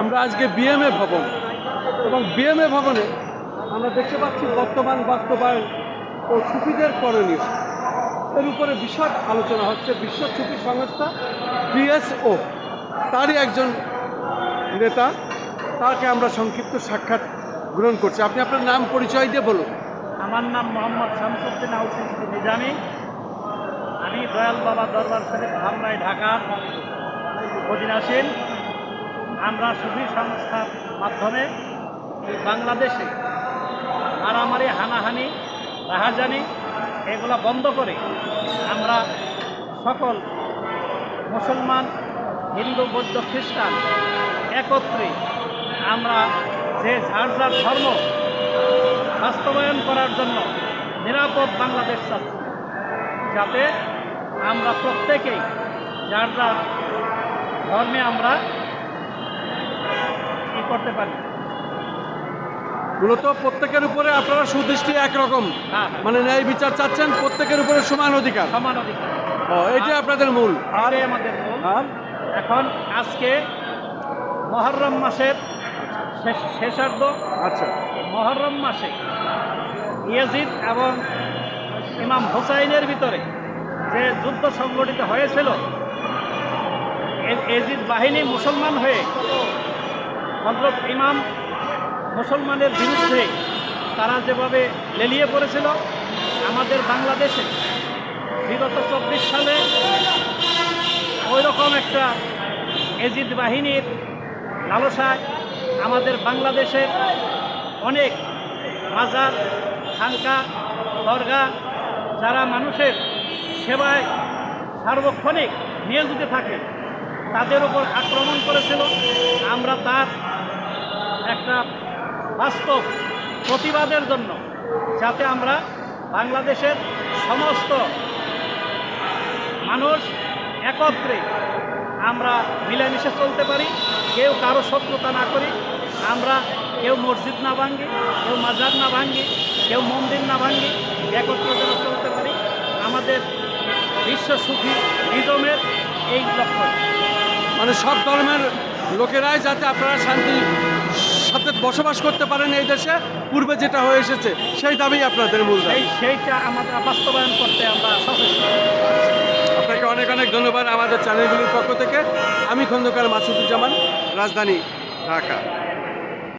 আমরা আজকে বিএমএ ভবন। এবং বিএমএ ভবনে আমরা দেখতে পাচ্ছি বর্তমান বাস্তবায়ন ও সুফিদের করণীয়। এর উপরে বিশদ আলোচনা হচ্ছে। বিশ্ব সুফি সংস্থা বিএসও তারই একজন নেতা, তাকে আমরা সংক্ষিপ্ত সাক্ষাৎ গ্রহণ করছি। আপনি আপনার নাম পরিচয় দিয়ে বলুন। আমার নাম মোহাম্মদ শামসুদ্দিন আউসিস নিজামি। আমি দয়াল বাবা দরবার শরীফ ধামরাই ঢাকার অধীনাসীন আমরা সুফি সংস্থার মাধ্যমে বাংলাদেশে মারামারি, হানাহানি, রাহাজানি এগুলো বন্ধ করে আমরা সকল মুসলমান, হিন্দু, বৌদ্ধ, খ্রিস্টান একত্রে আমরা যে যার যার ধর্ম বাস্তবায়ন করার জন্য নিরাপদ বাংলাদেশ চাচ্ছি। যাতে আমরা প্রত্যেকেই যার যার ধর্মে আমরা করতে পারি। মূলত প্রত্যেকের উপরে আপনারা সুদৃষ্টি একরকম। হ্যাঁ। মানে ন্যায় বিচার চাচ্ছেন প্রত্যেকের উপরে সমান অধিকার। সমান অধিকার। ও এটাই আপনাদের মূল। আর আমাদের মূল। এখন আজকে মহরম মাসের শেষার্ধ। আচ্ছা। মহরম মাসে ইয়াজিদ এবং ইমাম হোসাইনের ভিতরে যে যুদ্ধ সংগঠিত হয়েছিল এজিদ বাহিনী মুসলমান হয়ে হজরত ইমাম মুসলমানের বিরুদ্ধে তারা যেভাবে লেলিয়ে পড়েছিল, আমাদের বাংলাদেশে বিগত চব্বিশ সালে ওই রকম একটা এজিদ বাহিনীর লালসায় আমাদের বাংলাদেশের অনেক মাজার খানকা, দরগা, যারা মানুষের সেবায় সার্বক্ষণিক নিয়োজিত থাকে, তাদের উপর আক্রমণ করেছিল। আমরা তার একটা বাস্তব প্রতিবাদের জন্য, যাতে আমরা বাংলাদেশের সমস্ত মানুষ একত্রে আমরা মিলেমিশে চলতে পারি, কেউ কারও শত্রুতা না করি, আমরা কেউ মসজিদ না ভাঙ্গি, কেউ মাজার না ভাঙ্গি, কেউ মন্দির না ভাঙ্গি, একত্রে যেন চলতে পারি। আমাদের বিশ্ব সুখী নিজমের এই লক্ষ্য। মানে সব ধর্মের লোকেরাই যাতে আপনারা শান্তি বসবাস করতে পারেন এই দেশে পূর্বে যেটা হয়ে এসেছে সেই দাবি আপনাদের মূল দাবি। সেইটা আমাদের বাস্তবায়ন করতে আমরা সচেষ্ট। আপনাকে অনেক অনেক ধন্যবাদ আমাদের চ্যানেলগুলির পক্ষ থেকে। আমি খন্দকার মাসুদুজ্জামান রাজধানী ঢাকা।